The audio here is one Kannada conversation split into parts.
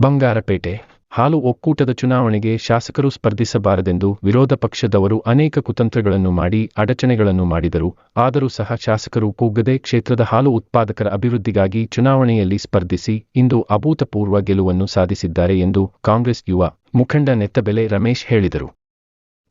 ಬಂಗಾರಪೇಟೆ. ಹಾಲು ಒಕ್ಕೂಟದ ಚುನಾವಣೆಗೆ ಶಾಸಕರು ಸ್ಪರ್ಧಿಸಬಾರದೆಂದು ವಿರೋಧ ಪಕ್ಷದವರು ಅನೇಕ ಕುತಂತ್ರಗಳನ್ನು ಮಾಡಿ ಅಡಚಣೆಗಳನ್ನು ಮಾಡಿದರು. ಆದರೂ ಸಹ ಶಾಸಕರು ಕುಗ್ಗದೆ ಕ್ಷೇತ್ರದ ಹಾಲು ಉತ್ಪಾದಕರ ಅಭಿವೃದ್ಧಿಗಾಗಿ ಚುನಾವಣೆಯಲ್ಲಿ ಸ್ಪರ್ಧಿಸಿ ಇಂದು ಅಭೂತಪೂರ್ವ ಗೆಲುವನ್ನು ಸಾಧಿಸಿದ್ದಾರೆ ಎಂದು ಕಾಂಗ್ರೆಸ್ ಯುವ ಮುಖಂಡ ನೆತ್ತಬೆಲೆ ರಮೇಶ್ ಹೇಳಿದರು.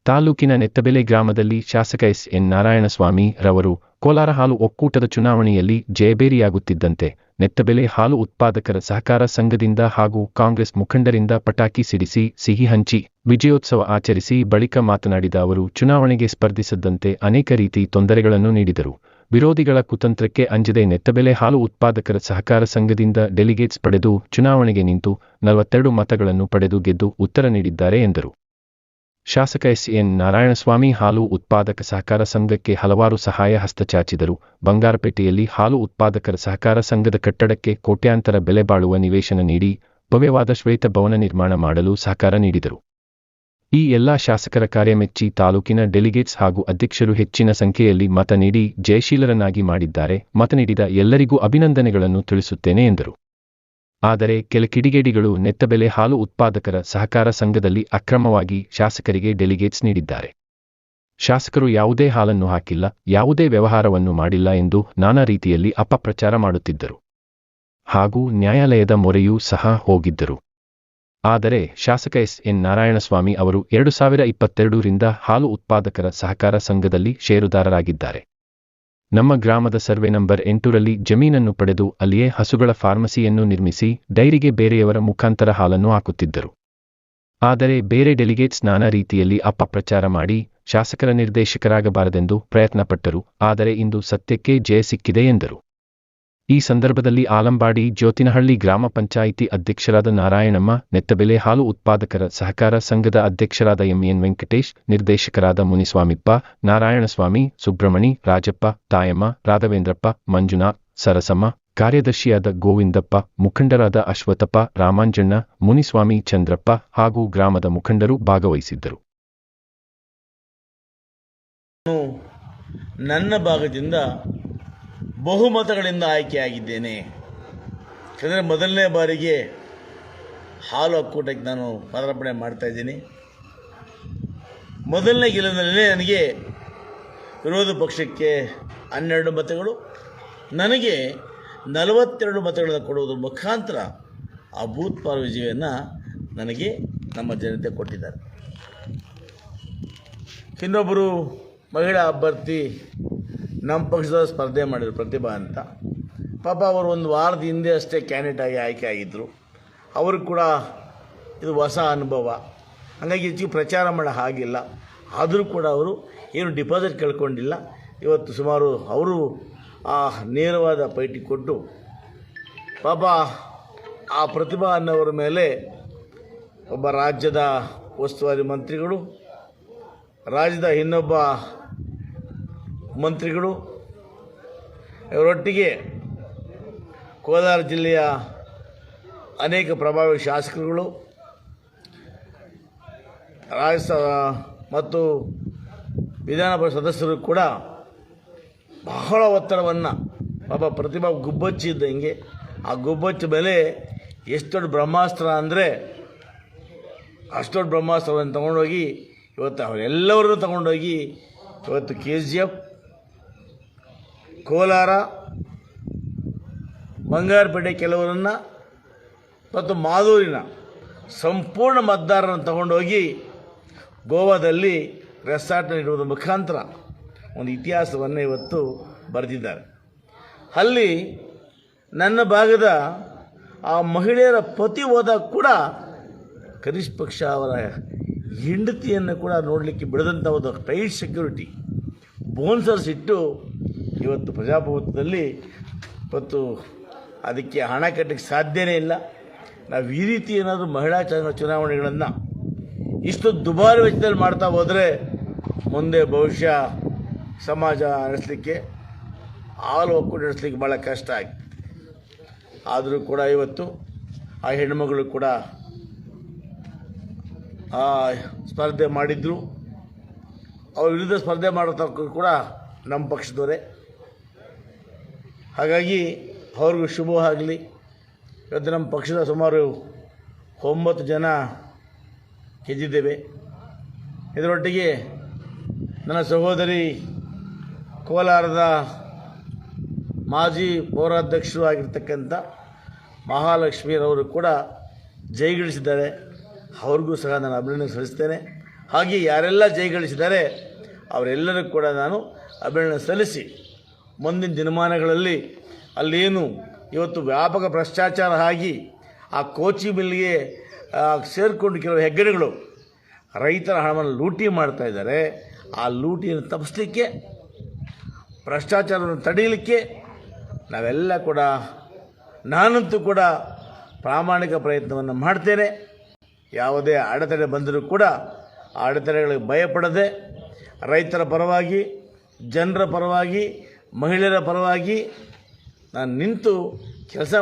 ತಾಲೂಕಿನ ನೆತ್ತಬೆಲೆ ಗ್ರಾಮದಲ್ಲಿ ಶಾಸಕ ಎಸ್ ಎನ್ ನಾರಾಯಣಸ್ವಾಮಿ ರವರು ಕೋಲಾರ ಹಾಲು ಒಕ್ಕೂಟದ ಚುನಾವಣೆಯಲ್ಲಿ ಜಯಬೇರಿಯಾಗುತ್ತಿದ್ದಂತೆ ನೆತ್ತಬೆಲೆ ಹಾಲು ಉತ್ಪಾದಕರ ಸಹಕಾರ ಸಂಘದಿಂದ ಹಾಗೂ ಕಾಂಗ್ರೆಸ್ ಮುಖಂಡರಿಂದ ಪಟಾಕಿ ಸಿಡಿಸಿ, ಸಿಹಿ ಹಂಚಿ, ವಿಜಯೋತ್ಸವ ಆಚರಿಸಿ ಬಳಿಕ ಮಾತನಾಡಿದ ಅವರು, ಚುನಾವಣೆಗೆ ಸ್ಪರ್ಧಿಸದಂತೆ ಅನೇಕ ರೀತಿ ತೊಂದರೆಗಳನ್ನು ನೀಡಿದರು. ವಿರೋಧಿಗಳ ಕುತಂತ್ರಕ್ಕೆ ಅಂಜದೆ ನೆತ್ತಬೆಲೆ ಹಾಲು ಉತ್ಪಾದಕರ ಸಹಕಾರ ಸಂಘದಿಂದ ಡೆಲಿಗೇಟ್ಸ್ ಪಡೆದು ಚುನಾವಣೆಗೆ ನಿಂತು ನಲವತ್ತೆರಡು ಮತಗಳನ್ನು ಪಡೆದು ಗೆದ್ದು ಉತ್ತರ ನೀಡಿದ್ದಾರೆ ಎಂದರು. ಶಾಸಕ ಎಸ್ ಎನ್ ನಾರಾಯಣಸ್ವಾಮಿ ಹಾಲು ಉತ್ಪಾದಕ ಸಹಕಾರ ಸಂಘಕ್ಕೆ ಹಲವಾರು ಸಹಾಯ ಹಸ್ತ ಚಾಚಿದರು. ಬಂಗಾರಪೇಟೆಯಲ್ಲಿ ಹಾಲು ಉತ್ಪಾದಕರ ಸಹಕಾರ ಸಂಘದ ಕಟ್ಟಡಕ್ಕೆ ಕೋಟ್ಯಾಂತರ ಬೆಲೆ ಬಾಳುವ ನಿವೇಶನ ನೀಡಿ ಭವ್ಯವಾದ ಶ್ವೇತ ಭವನ ನಿರ್ಮಾಣ ಮಾಡಲು ಸಹಕಾರ ನೀಡಿದರು. ಈ ಎಲ್ಲಾ ಶಾಸಕರ ಕಾರ್ಯ ಮೆಚ್ಚಿ ತಾಲೂಕಿನ ಡೆಲಿಗೇಟ್ಸ್ ಹಾಗೂ ಅಧ್ಯಕ್ಷರು ಹೆಚ್ಚಿನ ಸಂಖ್ಯೆಯಲ್ಲಿ ಮತ ನೀಡಿ ಜಯಶೀಲರನ್ನಾಗಿ ಮಾಡಿದ್ದಾರೆ. ಮತ ನೀಡಿದ ಎಲ್ಲರಿಗೂ ಅಭಿನಂದನೆಗಳನ್ನು ತಿಳಿಸುತ್ತೇನೆ ಎಂದರು. ಆದರೆ ಕೆಲ ಕಿಡಿಗೇಡಿಗಳು ನೆತ್ತಬೆಲೆ ಹಾಲು ಉತ್ಪಾದಕರ ಸಹಕಾರ ಸಂಘದಲ್ಲಿ ಅಕ್ರಮವಾಗಿ ಶಾಸಕರಿಗೆ ಡೆಲಿಗೇಟ್ಸ್ ನೀಡಿದ್ದಾರೆ. ಶಾಸಕರು ಯಾವುದೇ ಹಾಲನ್ನು ಹಾಕಿಲ್ಲ, ಯಾವುದೇ ವ್ಯವಹಾರವನ್ನು ಮಾಡಿಲ್ಲ ಎಂದು ನಾನಾ ರೀತಿಯಲ್ಲಿ ಅಪಪ್ರಚಾರ ಮಾಡುತ್ತಿದ್ದರು. ಹಾಗೂ ನ್ಯಾಯಾಲಯದ ಮೊರೆಯೂ ಸಹ ಹೋಗಿದ್ದರು. ಆದರೆ ಶಾಸಕ ಎಸ್. ಎನ್. ನಾರಾಯಣಸ್ವಾಮಿ ಅವರು ಎರಡು ಸಾವಿರ ಇಪ್ಪತ್ತೆರಡರಿಂದ ಹಾಲು ಉತ್ಪಾದಕರ ಸಹಕಾರ ಸಂಘದಲ್ಲಿ ಷೇರುದಾರರಾಗಿದ್ದಾರೆ. ನಮ್ಮ ಗ್ರಾಮದ ಸರ್ವೆ ನಂಬರ್ ಎಂಟುರಲ್ಲಿ ಜಮೀನನ್ನು ಪಡೆದು ಅಲ್ಲಿಯೇ ಹಸುಗಳ ಫಾರ್ಮಸಿಯನ್ನು ನಿರ್ಮಿಸಿ ಡೈರಿಗೆ ಬೇರೆಯವರ ಮುಖಾಂತರ ಹಾಲನ್ನು ಹಾಕುತ್ತಿದ್ದರು. ಆದರೆ ಬೇರೆ ಡೆಲಿಗೇಟ್ಸ್ ನಾನಾ ರೀತಿಯಲ್ಲಿ ಅಪಪ್ರಚಾರ ಮಾಡಿ ಶಾಸಕರ ನಿರ್ದೇಶಕರಾಗಬಾರದೆಂದು ಪ್ರಯತ್ನಪಟ್ಟರು. ಆದರೆ ಇಂದು ಸತ್ಯಕ್ಕೆ ಜಯ ಸಿಕ್ಕಿದೆ ಎಂದರು. ಈ ಸಂದರ್ಭದಲ್ಲಿ ಆಲಂಬಾಡಿ ಜ್ಯೋತಿನಹಳ್ಳಿ ಗ್ರಾಮ ಪಂಚಾಯಿತಿ ಅಧ್ಯಕ್ಷರಾದ ನಾರಾಯಣಮ್ಮ, ನೆತ್ತಬೆಲೆ ಹಾಲು ಉತ್ಪಾದಕರ ಸಹಕಾರ ಸಂಘದ ಅಧ್ಯಕ್ಷರಾದ ಎಂಎನ್ ವೆಂಕಟೇಶ್, ನಿರ್ದೇಶಕರಾದ ಮುನಿಸ್ವಾಮಿಪ್ಪ, ನಾರಾಯಣಸ್ವಾಮಿ ಸುಬ್ರಮಣಿ ರಾಜಪ್ಪ, ತಾಯಮ್ಮ, ರಾಘವೇಂದ್ರಪ್ಪ, ಮಂಜುನಾಥ್, ಸರಸಮ್ಮ, ಕಾರ್ಯದರ್ಶಿಯಾದ ಗೋವಿಂದಪ್ಪ, ಮುಖಂಡರಾದ ಅಶ್ವಥಪ್ಪ, ರಾಮಾಂಜಣ್ಣ, ಮುನಿಸ್ವಾಮಿ ಚಂದ್ರಪ್ಪ ಹಾಗೂ ಗ್ರಾಮದ ಮುಖಂಡರು ಭಾಗವಹಿಸಿದ್ದರು. ನನ್ನ ಭಾಗದಿಂದ ಬಹುಮತಗಳಿಂದ ಆಯ್ಕೆಯಾಗಿದ್ದೇನೆ. ಯಾಕಂದರೆ ಮೊದಲನೇ ಬಾರಿಗೆ ಹಾಲು ಒಕ್ಕೂಟಕ್ಕೆ ನಾನು ಪದಾರ್ಪಣೆ ಮಾಡ್ತಾಯಿದ್ದೀನಿ ಮೊದಲನೇ ಗೆಲುವಿನಲ್ಲೇ ನನಗೆ ವಿರೋಧ ಪಕ್ಷಕ್ಕೆ ಹನ್ನೆರಡು ಮತಗಳು, ನನಗೆ ನಲವತ್ತೆರಡು ಮತಗಳನ್ನು ಕೊಡುವುದರ ಮುಖಾಂತರ ಆ ಭೂತ್ಪಾಲ ವಿಜಯವನ್ನು ನನಗೆ ನಮ್ಮ ಜನತೆ ಕೊಟ್ಟಿದ್ದಾರೆ. ಇನ್ನೊಬ್ಬರು ಮಹಿಳಾ ಅಭ್ಯರ್ಥಿ ನಮ್ಮ ಪಕ್ಷದ ಸ್ಪರ್ಧೆ ಮಾಡಿದ್ರು ಪ್ರತಿಭಾ ಅಂತ. ಪಾಪ ಅವರು ಒಂದು ವಾರದ ಹಿಂದೆ ಅಷ್ಟೇ ಕ್ಯಾಂಡಿಡೇಟ್ ಆಗಿ ಆಯ್ಕೆ ಆಗಿದ್ದರು ಅವ್ರಿಗೆ ಕೂಡ ಇದು ಹೊಸ ಅನುಭವ. ಹಾಗಾಗಿ ಹೆಚ್ಚಿಗೆ ಪ್ರಚಾರ ಮಾಡೋ ಹಾಗಿಲ್ಲ. ಆದರೂ ಕೂಡ ಅವರು ಏನು ಡಿಪಾಸಿಟ್ ಕೇಳ್ಕೊಂಡಿಲ್ಲ. ಇವತ್ತು ಸುಮಾರು ಅವರು ಆ ನೇರವಾದ ಪೈಟಿ ಕೊಟ್ಟು ಪಾಪ ಆ ಪ್ರತಿಭಾ ಅನ್ನೋರ ಮೇಲೆ ಒಬ್ಬ ರಾಜ್ಯದ ಉಸ್ತುವಾರಿ ಮಂತ್ರಿಗಳು, ರಾಜ್ಯದ ಇನ್ನೊಬ್ಬ ಮಂತ್ರಿಗಳು, ಇವರೊಟ್ಟಿಗೆ ಕೋಲಾರ ಜಿಲ್ಲೆಯ ಅನೇಕ ಪ್ರಭಾವಿ ಶಾಸಕರುಗಳು ರಾಜ್ಯ ಮತ್ತು ವಿಧಾನ ಪರಿಷತ್ ಸದಸ್ಯರು ಕೂಡ ಬಹಳ ಒತ್ತಡವನ್ನು, ಪಾಪ ಪ್ರತಿಭಾ ಗುಬ್ಬಚ್ಚಿ ಇದ್ದಂಗೆ ಆ ಗುಬ್ಬಚ್ಚಿ ಮೇಲೆ ಎಷ್ಟು ದೊಡ್ಡ ಬ್ರಹ್ಮಾಸ್ತ್ರ ಅಂದರೆ, ಅಷ್ಟು ದೊಡ್ಡ ಬ್ರಹ್ಮಾಸ್ತ್ರವನ್ನು ತಗೊಂಡೋಗಿ ಇವತ್ತು ಅವರೆಲ್ಲವರನ್ನು ತಗೊಂಡೋಗಿ ಇವತ್ತು K G F Kolar, Bangarapete ಕೆಲವರನ್ನು ಮತ್ತು ಮಾದೂರಿನ ಸಂಪೂರ್ಣ ಮತದಾರರನ್ನು ತಗೊಂಡೋಗಿ ಗೋವಾದಲ್ಲಿ ರೆಸಾರ್ಟ್ನ ಇಡುವುದರ ಮುಖಾಂತರ ಒಂದು ಇತಿಹಾಸವನ್ನು ಇವತ್ತು ಬರೆದಿದ್ದಾರೆ. ಅಲ್ಲಿ ನನ್ನ ಭಾಗದ ಆ ಮಹಿಳೆಯರ ಪತಿ ಹೋದಾಗ ಕೂಡ ಕನಿಷ್ಠ ಪಕ್ಷ ಅವರ ಹೆಂಡತಿಯನ್ನು ಕೂಡ ನೋಡಲಿಕ್ಕೆ ಬಿಡದಂಥ ಒಂದು ಟೈಟ್ ಸೆಕ್ಯೂರಿಟಿ, ಬೋನ್ಸರ್ಸ್ ಇಟ್ಟು ಇವತ್ತು ಪ್ರಜಾಪ್ರಭುತ್ವದಲ್ಲಿ ಇವತ್ತು ಅದಕ್ಕೆ ಹಣ ಕಟ್ಟಕ್ಕೆ ಸಾಧ್ಯನೇ ಇಲ್ಲ. ನಾವು ಈ ರೀತಿ ಏನಾದರೂ ಮಹಿಳಾ ಚುನಾ ಚುನಾವಣೆಗಳನ್ನು ಇಷ್ಟು ದುಬಾರಿ ವೆಚ್ಚದಲ್ಲಿ ಮಾಡ್ತಾ ಹೋದರೆ ಮುಂದೆ ಭವಿಷ್ಯ ಸಮಾಜ ನಡೆಸಲಿಕ್ಕೆ, ಹಾಲು ಒಕ್ಕೂಟ ನಡೆಸಲಿಕ್ಕೆ ಭಾಳ ಕಷ್ಟ ಆಗ್ತದೆ ಆದರೂ ಕೂಡ ಇವತ್ತು ಆ ಹೆಣ್ಮಗಳು ಕೂಡ ಆ ಸ್ಪರ್ಧೆ ಮಾಡಿದ್ರು. ಅವ್ರ ವಿರುದ್ಧ ಸ್ಪರ್ಧೆ ಮಾಡತಕ್ಕ ಕೂಡ ನಮ್ಮ ಪಕ್ಷದವರೇ ಹಾಗಾಗಿ ಅವ್ರಿಗೂ ಶುಭವಾಗಲಿ ಇವತ್ತು ನಮ್ಮ ಪಕ್ಷದ ಸುಮಾರು ಒಂಬತ್ತು ಜನ ಗೆದ್ದಿದ್ದೇವೆ. ಇದರೊಟ್ಟಿಗೆ ನನ್ನ ಸಹೋದರಿ ಕೋಲಾರದ ಮಾಜಿ ಪೌರಾಧ್ಯಕ್ಷರು ಆಗಿರ್ತಕ್ಕಂಥ ಮಹಾಲಕ್ಷ್ಮಿಯರವರು ಕೂಡ ಜಯಗಳಿಸಿದ್ದಾರೆ ಅವ್ರಿಗೂ ಸಹ ನಾನು ಅಭಿನಂದನೆ ಸಲ್ಲಿಸ್ತೇನೆ. ಹಾಗೆ ಯಾರೆಲ್ಲ ಜೈಗಳಿಸಿದ್ದಾರೆ, ಅವರೆಲ್ಲರಿಗೂ ಕೂಡ ನಾನು ಅಭಿನಂದನೆ ಸಲ್ಲಿಸಿ ಮುಂದಿನ ದಿನಮಾನಗಳಲ್ಲಿ ಅಲ್ಲೇನು ಇವತ್ತು ವ್ಯಾಪಕ ಭ್ರಷ್ಟಾಚಾರ ಆಗಿ ಆ ಕೋಚಿ ಮಿಲ್ಗೆ ಸೇರಿಕೊಂಡು ಕೆಲವು ಹೆಗ್ಗಡೆಗಳು ರೈತರ ಹಣವನ್ನು ಲೂಟಿ ಮಾಡ್ತಾ ಇದ್ದಾರೆ. ಆ ಲೂಟಿಯನ್ನು ತಪ್ಪಿಸ್ಲಿಕ್ಕೆ, ಭ್ರಷ್ಟಾಚಾರವನ್ನು ತಡೆಯಲಿಕ್ಕೆ ನಾವೆಲ್ಲ ಕೂಡ, ನಾನಂತೂ ಕೂಡ ಪ್ರಾಮಾಣಿಕ ಪ್ರಯತ್ನವನ್ನು ಮಾಡ್ತೇನೆ. ಯಾವುದೇ ಅಡೆತಡೆ ಬಂದರೂ ಕೂಡ ಆ ಅಡೆತಡೆಗಳಿಗೆ ಭಯಪಡದೆ ರೈತರ ಪರವಾಗಿ, ಜನರ ಪರವಾಗಿ ಮಹಿಳೆಯರ ಪರವಾಗಿ ನಾನು ನಿಂತು ಕೆಲಸ